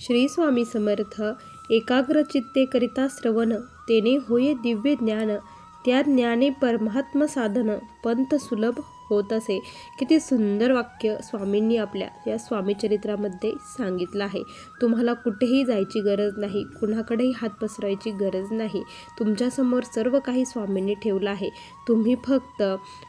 श्री स्वामी समर्थ एकाग्र चित्ते करिता श्रवण तेने होये दिव्य ज्ञान त्या ज्ञाने परमात्म साधन पंत सुलभ होत असे. किती सुंदर वाक्य स्वामींनी आपल्या या स्वामीचरित्रामध्ये सांगितलं आहे. तुम्हाला कुठेही जायची गरज नाही. कुणाकडेही हात पसरायची गरज नाही. तुमच्यासमोर सर्व काही स्वामींनी ठेवलं आहे. तुम्ही फक्त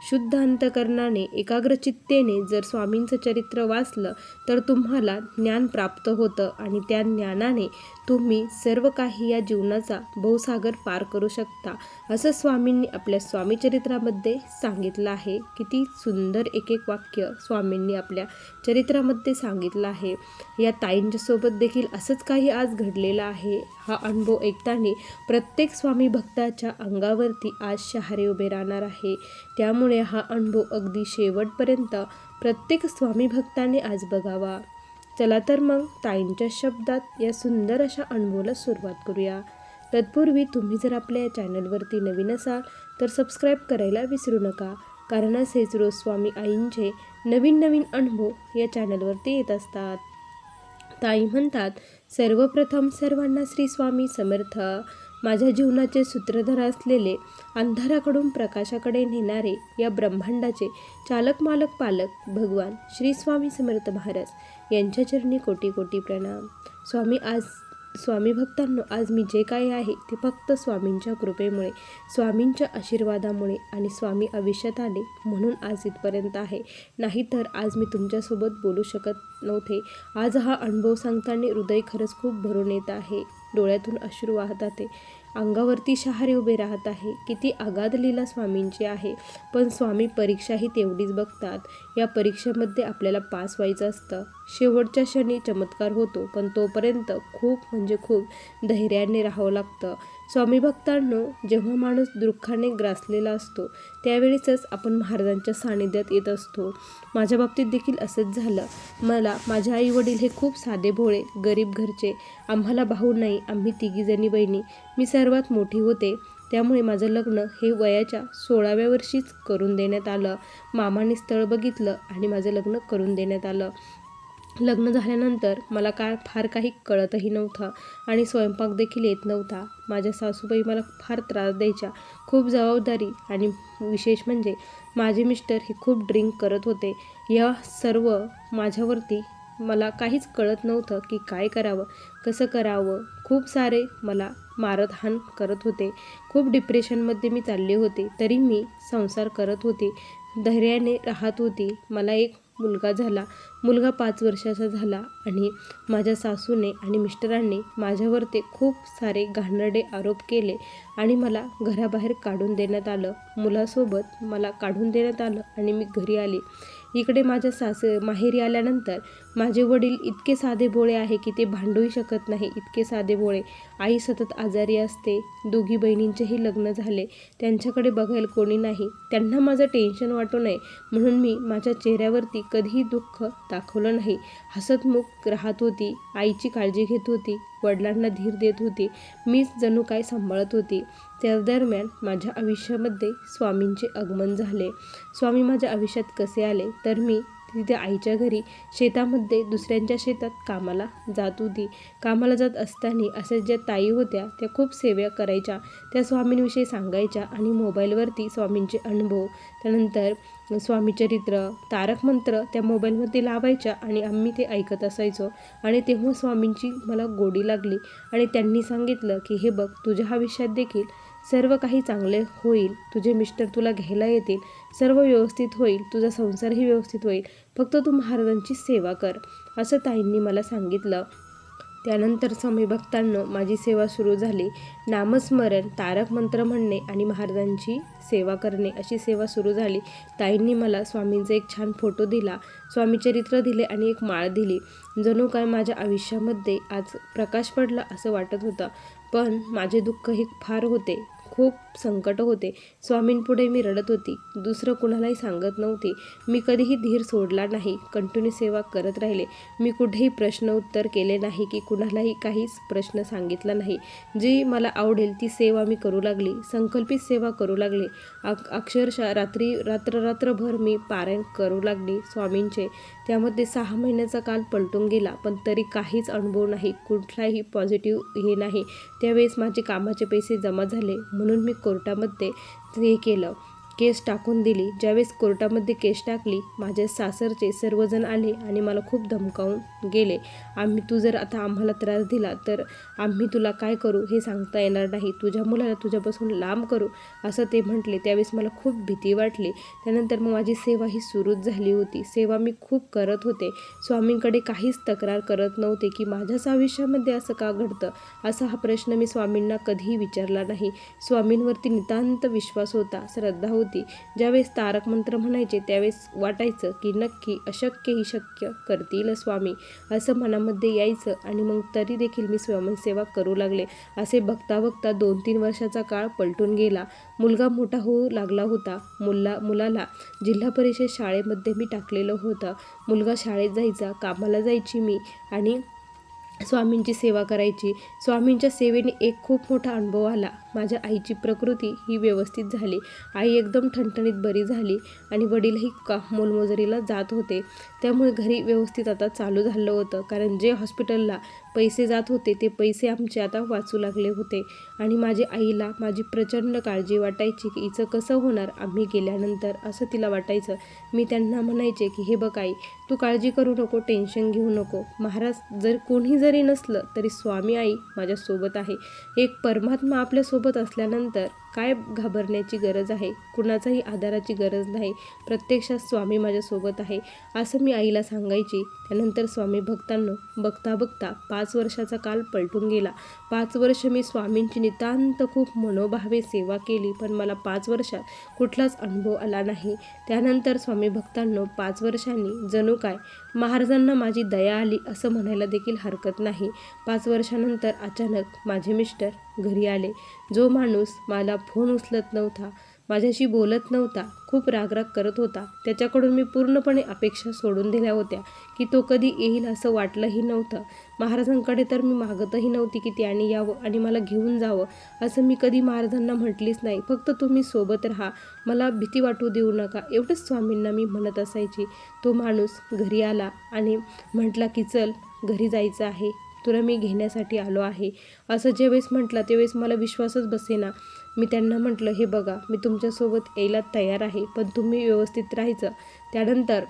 शुद्ध अंतकरणाने एकाग्रचित्तेने जर स्वामींचं चरित्र वाचलं तर तुम्हाला ज्ञान प्राप्त होतं आणि त्या ज्ञानाने तुम्ही सर्व काही या जीवनाचा बहुसागर पार करू शकता असं स्वामींनी आपल्या स्वामीचरित्रामध्ये सांगितलं आहे. किती सुंदर एक एक वाक्य स्वामींनी आपल्या चरित्रामध्ये सांगितलं आहे. या ताईंच्यासोबत देखील असंच काही आज घडलेलं आहे. हा अनुभव ऐकताना प्रत्येक स्वामी भक्ताच्या अंगावरती आज शहारे उभे राहणार आहे. त्यामुळे हा अनुभव अगदी शेवटपर्यंत प्रत्येक स्वामी भक्ताने आज बघावा. चला तर मग ताईंच्या शब्दात या सुंदर अशा अनुभवाला सुरुवात करूया. तत्पूर्वी तुम्ही जर आपल्या या चॅनलवरती नवीन असाल तर सबस्क्राईब करायला विसरू नका. कारण असेच रोज स्वामी आईंचे नवीन नवीन अनुभव या चॅनलवरती येत असतात. ताई म्हणतात सर्वप्रथम सर्वांना श्री स्वामी समर्थ. माझ्या जीवनाचे सूत्रधर असलेले अंधाराकडून प्रकाशाकडे नेणारे या ब्रह्मांडाचे चालक मालक पालक भगवान श्री स्वामी समर्थ महाराज. यांच्या चरणी कोटी कोटी प्रणाम. स्वामी आज स्वामी भक्तांनो आज मी जे काही आहे ते फक्त स्वामींच्या कृपेमुळे स्वामींच्या आशीर्वादामुळे आणि स्वामी आयुष्यात आले म्हणून आज इथपर्यंत आहे. नाहीतर आज मी तुमच्यासोबत बोलू शकत नव्हते. आज हा अनुभव सांगताना हृदय खरंच खूप भरून येत आहे. डोळ्यातून अश्रू वाहत आहे अंगावरती शहारे उभे राहत आहे. किती अगाध लीला स्वामींची आहे. पण स्वामी परीक्षाही तेवढीच बघतात. या परीक्षेमध्ये आपल्याला पास व्हायचं असतं. शेवटच्या क्षणी चमत्कार होतो. पण तोपर्यंत खूप म्हणजे खूप धैर्याने राहावं लागतं. स्वामी भक्तांनो जेव्हा माणूस दुःखाने ग्रासलेला असतो त्यावेळेसच आपण महाराजांच्या सानिध्यात येत असतो. माझ्या बाबतीत देखील असंच झालं. मला माझे आई वडील हे खूप साधे भोळे गरीब घरचे. आम्हाला भाऊ नाही आम्ही तिघीजणी बहिणी. मी सर्वात मोठी होते. त्यामुळे माझं लग्न हे वयाच्या सोळाव्या वर्षीच करून देण्यात आलं. मामाने स्थळ बघितलं आणि माझं लग्न करून देण्यात आलं. लग्न झाल्यानंतर मला काय फार काही कळतही नव्हतं आणि स्वयंपाक देखील येत नव्हता. माझ्या सासूबाई मला फार त्रास द्यायच्या. खूप जबाबदारी आणि विशेष म्हणजे माझे मिस्टर हे खूप ड्रिंक करत होते. या सर्व माझ्यावरती मला काहीच कळत नव्हतं की काय करावं कसं करावं. खूप सारे मला मारतहान करत होते. खूप डिप्रेशनमध्ये मी चालले होते. तरी मी संसार करत होते. धैर्याने राहत होती. मला एक मुलगा झाला. मुलगा पाच वर्षाचा झाला आणि माझ्या सासूने आणि मिस्टरांनी माझ्यावर ते खूप सारे घाणरडे आरोप केले आणि मला घराबाहेर काढून देण्यात आलं. मुलासोबत मला काढून देण्यात आलं आणि मी घरी आले. इकडे माझ्या सास माहेरी आल्यानंतर माझे वडील इतके साधे भोळे आहे की ते भांडूही शकत नाही. इतके साधे भोळे. आई सतत आजारी असते. दोघी बहिणींचेही लग्न झाले. त्यांच्याकडे बघायला कोणी नाही. त्यांना माझं टेन्शन वाटू नये. म्हणून मी माझ्या चेहऱ्यावरती कधीही दुःख दाखवलं नाही. हसतमुख राहत होती. आईची काळजी घेत होती. वडिलांना धीर देत होती. मीच जणू काय सांभाळत होती. त्या दरम्यान माझ्या आयुष्यामध्ये स्वामींचे आगमन झाले. स्वामी माझ्या आयुष्यात कसे आले? तर मी तिथे आईच्या घरी शेतामध्ये दुसऱ्यांच्या शेतात कामाला जात होती. कामाला जात असताना अशा ज्या ताई होत्या त्या खूप सेवा करायच्या. त्या स्वामींविषयी सांगायच्या आणि मोबाईलवरती स्वामींचे अनुभव त्यानंतर स्वामीचरित्र तारक मंत्र त्या मोबाईलमध्ये लावायच्या आणि आम्ही ते ऐकत असायचो. आणि तेव्हा स्वामींची मला गोडी लागली आणि त्यांनी सांगितलं की हे बघ तुझ्या आयुष्यात देखील सर्व काही चांगले होईल. तुझे मिस्टर तुला घ्यायला येतील. सर्व व्यवस्थित होईल. तुझा संसारही व्यवस्थित होईल. फक्त तू महाराजांची सेवा कर असं ताईंनी मला सांगितलं. त्यानंतर स्वामी भक्तांनो माझी सेवा सुरू झाली. नामस्मरण तारक मंत्र म्हणणे आणि महाराजांची सेवा करणे अशी सेवा सुरू झाली. ताईंनी मला स्वामींचा एक छान फोटो दिला. स्वामी चरित्र दिले आणि एक माळ दिली. जणू काय माझ्या आयुष्यामध्ये आज प्रकाश पडला असं वाटत होतं. पण माझे दुःख हे फार होते. खूप संकट होते. स्वामींपुढे मी रडत होती. दुसरं कुणालाही सांगत नव्हती. मी कधीही धीर सोडला नाही. कंटिन्यू सेवा करत राहिले. मी कुठेही प्रश्न उत्तर केले नाही की कुणालाही काहीच प्रश्न सांगितला नाही. जी मला आवडेल ती सेवा मी करू लागली. संकल्पित सेवा करू लागले. अक अक्षरशः रात्री रात्र रात्रभर मी पारायण करू लागली स्वामींचे. त्यामध्ये सहा महिन्याचा काल पलटून गेला पण तरी काहीच अनुभव नाही. कुठलाही पॉझिटिव्ह हे नाही. त्यावेळेस माझे कामाचे पैसे जमा झाले. म्हणून मी कोर्टामध्ये हे केलं. केस टाकून दिली. ज्यावेळेस कोर्टामध्ये केस टाकली माझ्या सासरचे सर्वजण आले आणि मला खूप धमकावून गेले. आम्ही तू जर आता आम्हाला त्रास दिला तर आम्ही तुला काय करू हे सांगता येणार नाही. तुझ्या मुलाला तुझ्यापासून लांब करू असं ते म्हटले. त्यावेळेस मला खूप भीती वाटली. त्यानंतर मग माझी सेवा ही सुरूच झाली होती. सेवा मी खूप करत होते. स्वामींकडे काहीच तक्रार करत नव्हते की माझ्याच आयुष्यामध्ये असं का घडतं? असा हा प्रश्न मी स्वामींना कधीही विचारला नाही. स्वामींवरती नितांत विश्वास होता श्रद्धा होती. ज्यावेळेस तारक मंत्र म्हणायचे त्यावेळेस वाटायचं की नक्की अशक्य ही शक्य करतील स्वामी. असं मनामध्ये यायचं आणि मग तरी देखील मी स्वयंसेवा करू लागले. असे बघता बघता दोन तीन वर्षाचा काळ पलटून गेला. मुलगा मोठा होऊ लागला होता. मुला मुलाला जिल्हा परिषद शाळेमध्ये मी टाकलेलं होतं. मुलगा शाळेत जायचा कामाला जायची मी आणि स्वामींची सेवा करायची. स्वामींच्या सेवेने एक खूप मोठा अनुभव आला. माझ्या आईची प्रकृती ही व्यवस्थित झाली. आई एकदम ठणठणीत बरी झाली आणि वडीलही का मोलमजुरीला जात होते. त्यामुळे घरी व्यवस्थित आता चालू झालं होतं. कारण जे हॉस्पिटलला पैसे जात होते ते पैसे आमचे आता वाचू लागले होते. आणि माझी आईला माझी प्रचंड काळजी वाटायची की हिचं कसं होणार आम्ही गेल्यानंतर असं तिला वाटायचं. मी त्यांना म्हणायचे की हे बघ आई तू काळजी करू नको टेन्शन घेऊ नको. महाराज जर कोणी जरी नसलं तरी स्वामी आई माझ्यासोबत आहे. एक परमात्मा आपल्यासोबत असल्यानंतर काय घाबरण्याची गरज आहे? कुणाचाही आधाराची गरज नाही. प्रत्यक्षात स्वामी माझ्यासोबत आहे असं मी आईला सांगायची. त्यानंतर स्वामी भक्तांनो बघता बघता पाच वर्षाचा काल पलटून गेला. पाच वर्ष मी स्वामींची नितांत खूप मनोभावे सेवा केली पण मला पाच वर्षात कुठलाच अनुभव आला नाही. त्यानंतर स्वामी भक्तांनो पाच वर्षांनी जणू काय? महाराजांना माझी दया आली असं म्हणायला देखील हरकत नाही. पाच वर्षानंतर अचानक माझे मिस्टर घरी आले. जो माणूस मला फोन उचलत नव्हता माझ्याशी बोलत नव्हता खूप रागराग करत होता. त्याच्याकडून मी पूर्णपणे अपेक्षा सोडून दिल्या होत्या की तो कधी येईल असं वाटलंही नव्हतं. महाराजांकडे तर मी मागतही नव्हती की त्याने यावं आणि मला घेऊन जावं असं मी कधी महाराजांना म्हटलीच नाही. फक्त तुम्ही सोबत राहा. मला भीती वाटू देऊ नका. एवढंच स्वामींना मी म्हणत असायची. तो माणूस घरी आला आणि म्हटला की चल घरी जायचं आहे. तुला मी घेण्यासाठी आलो आहे. असं ज्यावेळेस म्हटलं त्यावेळेस मला विश्वासच बसेना. मी त्यांना म्हटलं हे बघा मी तुमच्यासोबत यायला तयार आहे पण तुम्ही व्यवस्थित राहायचं. त्यानंतर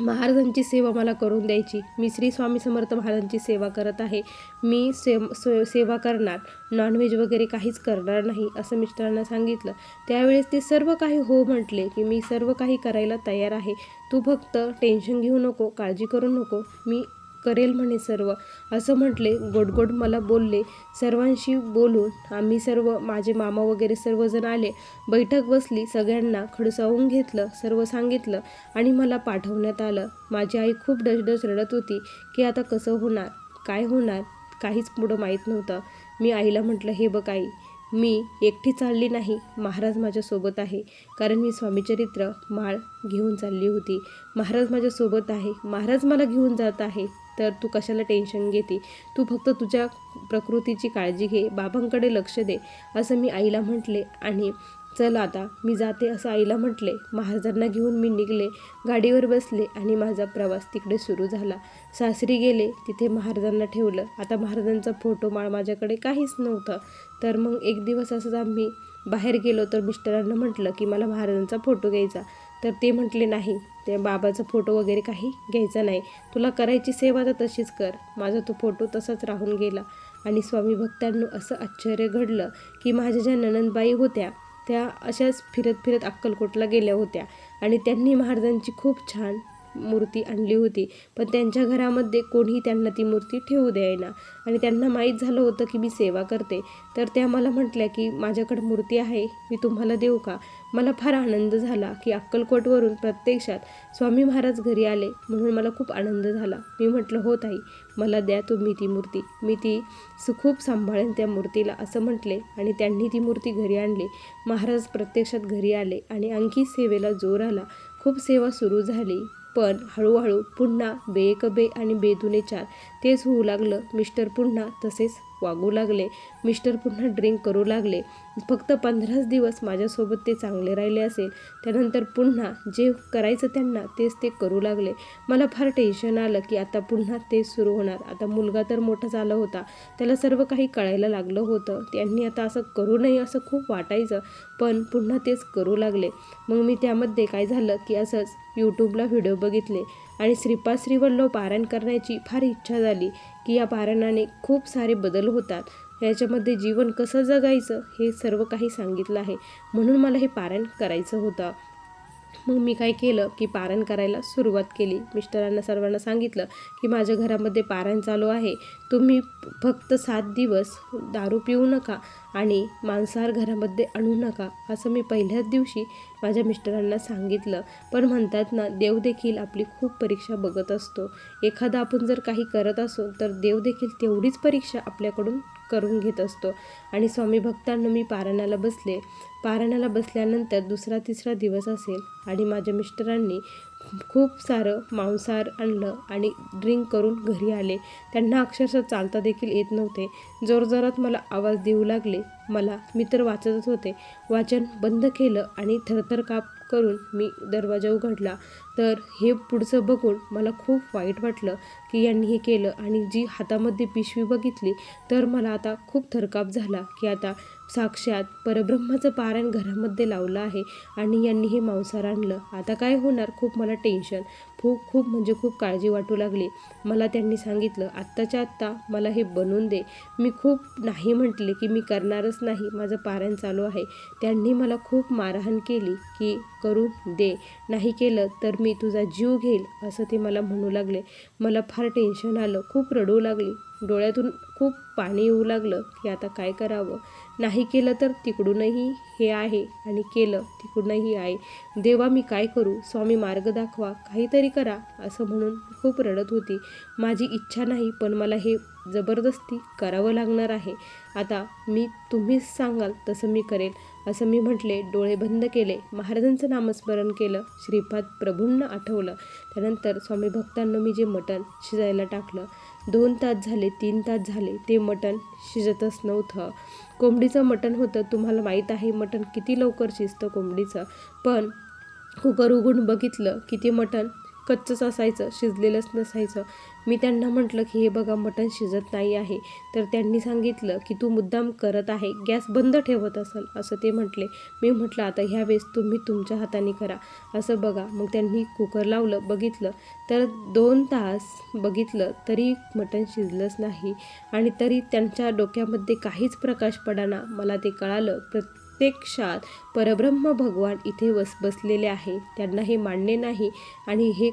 महाराजांची सेवा मला करून द्यायची. मी श्री स्वामी समर्थ महाराजांची सेवा करत आहे. मी से सेवा करणार. नॉनव्हेज वगैरे काहीच करणार नाही असं मिस्टरांना सांगितलं. त्यावेळेस ते सर्व काही हो म्हटले की मी सर्व काही करायला तयार आहे. तू फक्त टेन्शन घेऊ नको काळजी करू नको. मी करेल म्हणे सर्व. असं म्हटले गोडगोड मला बोलले सर्वांशी बोलून आम्ही सर्व माझे मामा वगैरे सर्वजण आले. बैठक बसली सगळ्यांना खडसावून घेतलं सर्व सांगितलं आणि मला पाठवण्यात आलं. माझी आई खूप डसडस रडत होती की आता कसं होणार काय होणार काहीच पुढं माहीत नव्हतं. मी आईला म्हटलं हे बघ आई मी एकटी चालली नाही महाराज माझ्यासोबत आहे. कारण मी स्वामीचरित्र माळ घेऊन चालली होती. महाराज माझ्यासोबत आहे. महाराज मला घेऊन जात आहे. तर तू कशाला टेन्शन घेते? तू फक्त तुझ्या प्रकृतीची काळजी घे. बाबांकडे लक्ष दे. असं मी आईला म्हटले. आणि चल आता मी जाते असं आईला म्हटले. महाराजांना घेऊन मी निघले. गाडीवर बसले आणि माझा प्रवास तिकडे सुरू झाला. सासरी गेले. तिथे महाराजांना ठेवलं. आता महाराजांचा फोटो माळ माझ्याकडे काहीच नव्हतं. तर मग एक दिवस असंच आम्ही बाहेर गेलो तर मिस्टरांना म्हटलं की मला महाराजांचा फोटो घ्यायचा. तर ते म्हटले नाही ते बाबाचा फोटो वगैरे काही घ्यायचा नाही. तुला करायची सेवा तर तशीच कर. माझा तो फोटो तसाच राहून गेला. आणि स्वामी भक्तांनो असं आश्चर्य घडलं की माझ्या ज्या ननंदबाई होत्या त्या अशाच फिरत फिरत अक्कलकोटला गेल्या होत्या. आणि त्यांनी महाराजांची खूप छान मूर्ती आणली होती. पण त्यांच्या घरामध्ये कोणीही त्यांना ती मूर्ती ठेवू द्यायना आणि त्यांना माहीत झालं होतं की मी सेवा करते. तर त्या मला म्हटल्या की माझ्याकडे मूर्ती आहे मी तुम्हाला देऊ का? मला फार आनंद झाला की अक्कलकोटवरून प्रत्यक्षात स्वामी महाराज घरी आले. म्हणून मला खूप आनंद झाला. मी म्हटलं हो ताई मला द्या तुम्ही ती मूर्ती. मी ती सु खूप सांभाळेन त्या मूर्तीला असं म्हटले. आणि त्यांनी ती मूर्ती घरी आणली. महाराज प्रत्यक्षात घरी आले आणि आणखी सेवेला जोर आला. खूप सेवा सुरू झाली. पण हळूहळू पुन्हा बे एक बे आणि बे दुने चार तेच होऊ लागलं. मिस्टर पुन्हा तसेच वागू लागले. मिस्टर पुन्हा ड्रिंक करू लागले. फक्त पंधराच दिवस माझ्यासोबत ते चांगले राहिले असेल त्यानंतर पुन्हा जे करायचं त्यांना तेच ते करू लागले. मला फार टेन्शन आलं की आता पुन्हा तेच सुरू होणार. आता मुलगा तर मोठा झाला होता. त्याला सर्व काही कळायला लागलं होतं. त्यांनी आता असं करू नये असं खूप वाटायचं. पण पुन्हा तेच करू लागले. मग मी त्यामध्ये काय झालं की असंच यूट्यूबला व्हिडिओ बघितले. आणि श्रीपाद श्रीवल्लभ पारायण करण्याची फार इच्छा झाली की या पारायणाने खूप सारे बदल होतात. याच्यामध्ये जीवन कसं जगायचं हे सर्व काही सांगितलं आहे. म्हणून मला हे पारायण करायचं होतं. मग मी काय केलं की पारायण करायला सुरुवात केली. मिस्टरांना सर्वांना सांगितलं की माझ्या घरामध्ये पारायण चालू आहे. तुम्ही फक्त सात दिवस दारू पिऊ नका आणि मांसाहार घरामध्ये आणू नका असं मी पहिल्याच दिवशी माझ्या मिस्टरांना सांगितलं. पण म्हणतात ना देव देखील आपली खूप परीक्षा बघत असतो. एखादा आपण जर काही करत असो तर देव देखील तेवढीच परीक्षा आपल्याकडून करून घेत असतो. आणि स्वामी भक्तांना मी पारायणाला बसले. पारायणाला बसल्यानंतर दुसरा तिसरा दिवस असेल आणि माझ्या मिस्टरांनी खूप सारं मांसाहार आणलं आणि ड्रिंक करून घरी आले. त्यांना अक्षरशः चालता देखील येत नव्हते. जोरजोरात मला आवाज देऊ लागले. मला मी तर वाचतच होते. वाचन बंद केलं आणि थरथर काप करून मी दरवाजा उघडला. तर हे पुढचं बघून मला खूप वाईट वाटलं की यांनी हे केलं आणि जी हातामध्ये पिशवी बघितली तर मला आता खूप थरकाप झाला की आता साक्षात परब्रह्माचं पारायण घरामध्ये लावलं आहे आणि यांनी हे मांसाहार आणलं. आता काय होणार? खूप मला टेन्शन. खूप खूप म्हणजे खूप काळजी वाटू लागली. मला त्यांनी सांगितलं आत्ताच्या आत्ता मला हे बनवून दे. मी खूप नाही म्हटले की मी करणारच नाही. माझं पारायण चालू आहे. त्यांनी मला खूप मारहाण केली की करू दे. नाही केलं तर मी तुझा जीव घेईल. असं ते मला म्हणू लागले. मला फार टेन्शन आलं. खूप रडू लागली. डोळ्यातून खूप पाणी येऊ लागलं की आता काय करावं? नाही केलं तर तिकडूनही हे आहे आणि केलं तिकडूनही आहे. देवा मी काय करू? स्वामी मार्ग दाखवा. काहीतरी करा असं म्हणून खूप रडत होती. माझी इच्छा नाही पण मला हे जबरदस्ती करावं लागणार आहे. आता मी तुम्हीच सांगाल तसं मी करेल असं मी म्हटले. डोळे बंद केले. महाराजांचं नामस्मरण केलं. श्रीपाद प्रभूंना आठवलं. त्यानंतर स्वामी भक्तांना मी जे मटण शिजायला टाकलं दोन तास झाले तीन तास झाले ते मटण शिजतच नव्हतं. कोंबडीचं मटण होतं. तुम्हाला माहीत आहे मटण किती लवकर शिजतं कोंबडीचं. पण कुकर उघडून बघितलं की ते मटण कच्चंच असायचं शिजलेलंच नसायचं. मी त्यांना म्हटलं की हे बघा मटण शिजत नाही आहे. तर त्यांनी सांगितलं की तू मुद्दाम करत आहे गॅस बंद ठेवत असेल. असं ते म्हटले. मी म्हटलं आता ह्यावेळेस तुम्ही तुमच्या हाताने करा. असं बघा मग त्यांनी कुकर लावलं बघितलं. तर दोन तास बघितलं तरी मटण शिजलंच नाही आणि तरी त्यांच्या डोक्यामध्ये काहीच प्रकाश पडाना. मला ते कळालं. प्रत्यक्षात परब्रह्म भगवान इथे वस बसलेले आहे. त्यांना हे मान्य नाही आणि हे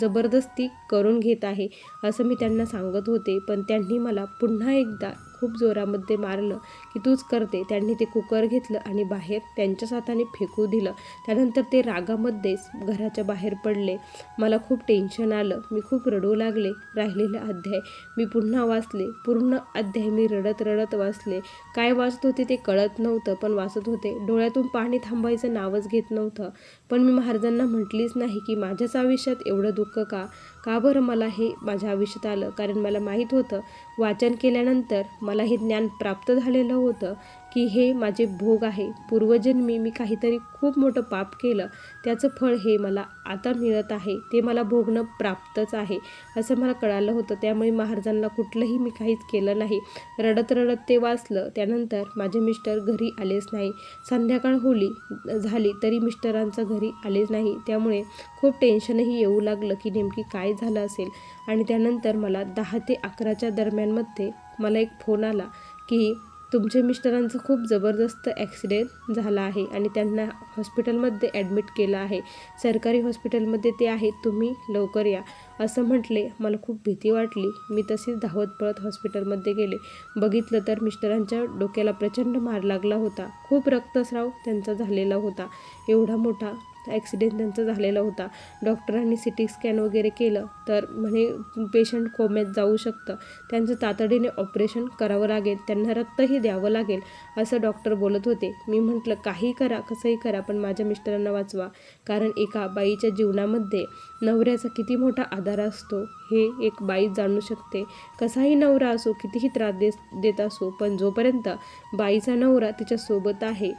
जबरदस्ती करून घेत आहे असं मी त्यांना सांगत होते. पण त्यांनी मला पुन्हा एकदा खूप जोरामध्ये मारलं की तूच करते. त्यांनी ते कुकर घेतलं आणि बाहेर त्यांच्याच हाताने फेकू दिलं. त्यानंतर ते रागामध्येच घराच्या बाहेर पडले. मला खूप टेन्शन आलं. मी खूप रडू लागले. राहिलेले अध्याय मी पुन्हा वाचले. पूर्ण अध्याय मी रडत रडत वाचले. काय वाचत होते ते कळत नव्हतं पण वाचत होते. डोळ्यातून पाणी थांबायचं नावच घेत नव्हतं. पण मी महाराजांना म्हटलीच नाही की माझ्याच आयुष्यात एवढं दुःख का? का बरं मला हे माझ्या आयुष्यात आलं? कारण मला माहीत होतं वाचन केल्यानंतर मला हे ज्ञान प्राप्त झालेलं होतं. की हे माझे भोग आहे. पूर्वजन्मी मी काहीतरी खूप मोठं पाप केलं. त्याचं फळ हे मला आता मिळत आहे. ते मला भोगणं प्राप्तच आहे असं मला कळालं होतं. त्यामुळे महाराजांना कुठलंही मी काहीच केलं नाही. रडत रडत ते वाचलं. त्यानंतर माझे मिस्टर घरी आलेच नाही. संध्याकाळ होली झाली तरी मिस्टरांचं घरी आलेच नाही. त्यामुळे खूप टेन्शनही येऊ लागलं की नेमकी काय झालं असेल. आणि त्यानंतर मला दहा ते अकराच्या दरम्यानमध्ये मला एक फोन आला की तुमच्या मिस्टरांचा खूप जबरदस्त ॲक्सिडेंट झाला आहे आणि त्यांना हॉस्पिटलमध्ये ॲडमिट केलं आहे. सरकारी हॉस्पिटलमध्ये ते आहे तुम्ही लवकर या. असं म्हटले मला खूप भीती वाटली. मी तशीच धावत पळत हॉस्पिटलमध्ये गेले. बघितलं तर मिस्टरांच्या डोक्याला प्रचंड मार लागला होता. खूप रक्तस्राव त्यांचा झालेला होता. एवढा मोठा ॲक्सिडेंट त्यांचा झालेला होता. डॉक्टरांनी सी टी स्कॅन वगैरे केलं तर म्हणे पेशंट कोम्यात जाऊ शकतं. त्यांचं तातडीने ऑपरेशन करावं लागेल त्यांना रक्तही द्यावं लागेल असं डॉक्टर बोलत होते. मी म्हटलं काही करा कसंही करा पण माझ्या मिस्टरांना वाचवा. कारण एका बाईच्या जीवनामध्ये नवऱ्याचा किती मोठा आधार असतो हे एक बाई जाणू शकते. कसाही नवरा असो कितीही त्रास देत देत असो पण जोपर्यंत बाईचा नवरा तिच्यासोबत आहे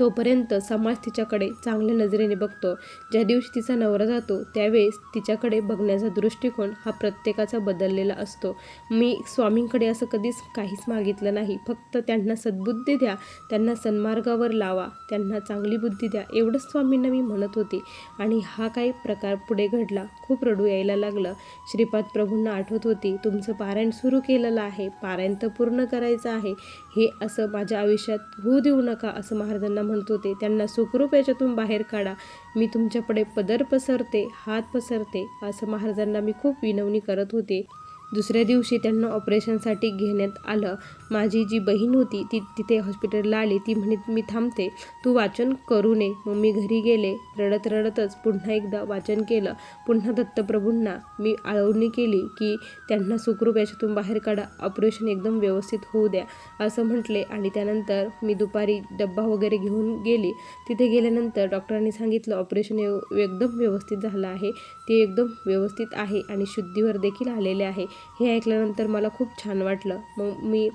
तोपर्यंत समाज तिच्याकडे चांगल्या नजरेने बघतो. ज्या दिवशी तिचा नवरा जातो त्यावेळेस तिच्याकडे बघण्याचा दृष्टिकोन हा प्रत्येकाचा बदललेला असतो. मी स्वामींकडे असं कधीच काहीच मागितलं नाही. फक्त त्यांना सद्बुद्धी द्या त्यांना सन्मार्गावर लावा त्यांना चांगली बुद्धी द्या एवढंच स्वामींना मी म्हणत होती. आणि हा काही प्रकार पुढे घडला खूप रडू यायला लागलं. श्रीपाद प्रभूंना आठवत होती तुमचं पारायण सुरू केलेलं आहे पारायण तर पूर्ण करायचं आहे. हे असं माझ्या आयुष्यात होऊ देऊ नका असं महाराजांना म्हणत होते त्यांना सुखरूप याच्यातून बाहेर काढा. मी तुमच्याकडे पदर पसरते हात पसरते असं महाराजांना मी खूप विनवणी करत होते. दुसऱ्या दिवशी त्यांना ऑपरेशनसाठी घेण्यात आलं. माझी जी बहीण होती ती तिथे हॉस्पिटलला आली. ती म्हणे मी थांबते. तू वाचन करू नये. मग मी घरी गेले. रडत रडतच पुन्हा एकदा वाचन केलं. पुन्हा दत्तप्रभूंना मी आळवणी केली की त्यांना सुखरूप याच्यातून बाहेर काढा. ऑपरेशन एकदम व्यवस्थित होऊ द्या असं म्हटले. आणि त्यानंतर मी दुपारी डब्बा वगैरे घेऊन गेली. तिथे गेल्यानंतर डॉक्टरांनी सांगितलं ऑपरेशन एकदम व्यवस्थित झालं आहे. ते एकदम व्यवस्थित आहे आणि शुद्धीवर देखील आलेले आहे. हे ऐकल्यानंतर मला खूप छान वाटलं. मग मी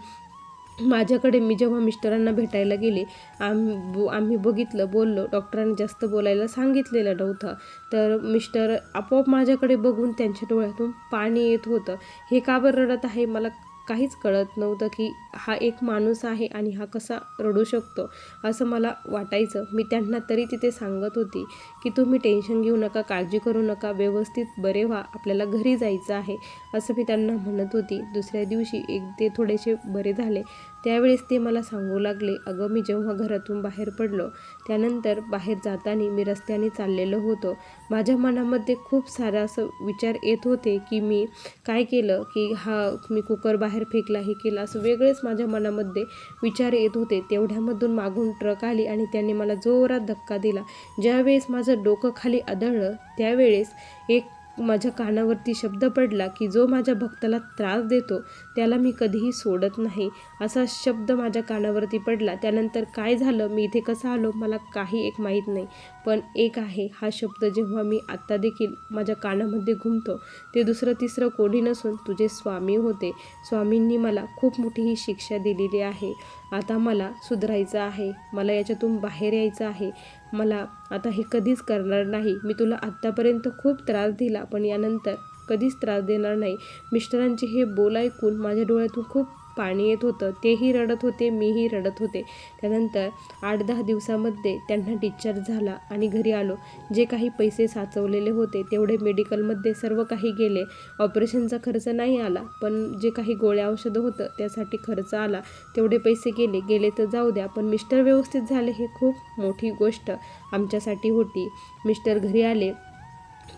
माझ्याकडे मी जेव्हा मिस्टरांना भेटायला गेले आम्ही आम्ही बघितलं बोललो डॉक्टरांनी जास्त बोलायला सांगितलेलं नव्हतं. तर मिस्टर आपोआप माझ्याकडे बघून त्यांच्या डोळ्यातून पाणी येत होतं. हे का बरं रडत आहे? मला काहीच कळत नव्हतं की हा एक माणूस आहे आणि हा कसा रडू शकतो असं मला वाटायचं. मी त्यांना तरी तिथे सांगत होती की तुम्ही टेन्शन घेऊ नका काळजी करू नका व्यवस्थित बरे व्हा आपल्याला घरी जायचं आहे असं मी त्यांना म्हणत होती. दुसऱ्या दिवशी एक ते थोडेसे बरे झाले. त्यावेळेस ते मला सांगू लागले अगं मी जेव्हा घरातून बाहेर पडलो त्यानंतर बाहेर जाताना मी रस्त्याने चाललेलो होतो. माझ्या मनामध्ये खूप सारा असं विचार येत होते की मी काय केलं की हा मी कुकर बाहेर फेकला हे केलं असं वेगळेच माझ्या मनामध्ये विचार येत होते. तेवढ्यामधून मागून ट्रक आली आणि त्याने मला जोरात धक्का दिला. ज्यावेळेस माझं डोकं खाली आदळलं त्यावेळेस एक माझ्या कानावरती शब्द पडला की जो माझ्या भक्ताला त्रास देतो त्याला मी कधीही सोडत नाही. असा शब्द माझ्या कानावरती पडला. त्यानंतर काय झालं? मी इथे कसं आलो? मला काही एक माहीत नाही. पण एक आहे हा शब्द जेव्हा मी आत्ता देखील माझ्या कानामध्ये घुमतो ते दुसरं तिसरं कोणी नसून तुझे स्वामी होते. स्वामींनी मला खूप मोठी ही शिक्षा दिलेली आहे. आता मला सुधारायचं आहे. मला याच्यातून बाहेर यायचं आहे. मला आता हे कधीच करणार नाही. मी तुला आत्तापर्यंत खूप त्रास दिला पण यानंतर कधीच त्रास देणार नाही. मिस्टरांचे हे बोल ऐकून माझ्या डोळ्यातून खूप पाणी येत होतं तेही रडत होते मीही रडत होते. त्यानंतर आठ दहा दिवसामध्ये त्यांना डिस्चार्ज झाला आणि घरी आलो. जे काही पैसे साचवलेले होते तेवढे मेडिकलमध्ये सर्व काही गेले. ऑपरेशनचा खर्च नाही आला पण जे काही गोळ्या औषधं होतं त्यासाठी खर्च आला. तेवढे पैसे गेले. गेले तर जाऊ द्या पण मिस्टर व्यवस्थित झाले हे खूप मोठी गोष्ट आमच्यासाठी होती. मिस्टर घरी आले.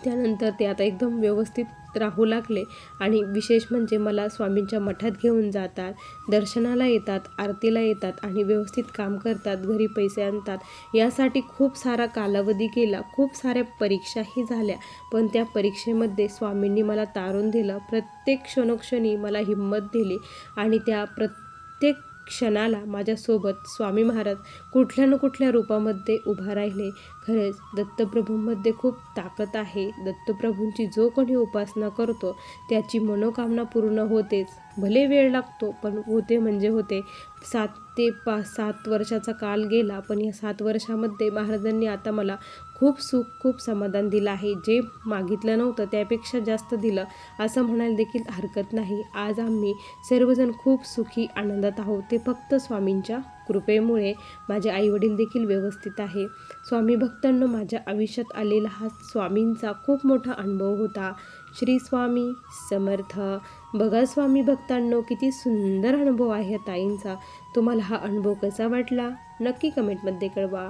त्यानंतर ते आता एकदम व्यवस्थित राहू लागले. आणि विशेष म्हणजे मला स्वामींच्या मठात घेऊन जातात दर्शनाला येतात आरतीला येतात आणि व्यवस्थित काम करतात घरी पैसे आणतात. यासाठी खूप सारा कालावधी केला खूप साऱ्या परीक्षाही झाल्या. पण त्या परीक्षेमध्ये स्वामींनी मला तारून दिलं. प्रत्येक क्षणोक्षणी मला हिंमत दिली आणि त्या प्रत्येक क्षणाला माझ्यासोबत स्वामी महाराज कुठल्या ना कुठल्या रूपामध्ये उभा राहिले. खरेच दत्तप्रभूंमध्ये खूप ताकद आहे. दत्तप्रभूंची जो कोणी उपासना करतो त्याची मनोकामना पूर्ण होतेच. भले वेळ लागतो पण होते म्हणजे होते. सात ते पाच सात वर्षाचा काल गेला पण या सात वर्षामध्ये महाराजांनी आता मला खूप सुख खूप समाधान दिलं आहे. जे मागितलं नव्हतं त्यापेक्षा जास्त दिलं असं म्हणायला देखील हरकत नाही. आज आम्ही सर्वजण खूप सुखी आनंदात आहोत. ते फक्त स्वामींच्या कृपेमुळे माझे आईवडील देखील व्यवस्थित आहे. स्वामी भक्तांनो माझ्या आयुष्यात आलेला हा स्वामींचा खूप मोठा अनुभव होता. श्री स्वामी समर्थ. बघा स्वामी भक्तांनो किती सुंदर अनुभव आहे ताईंचा. तुम्हाला हा अनुभव कसा वाटला? नक्की कमेंटमध्ये कळवा.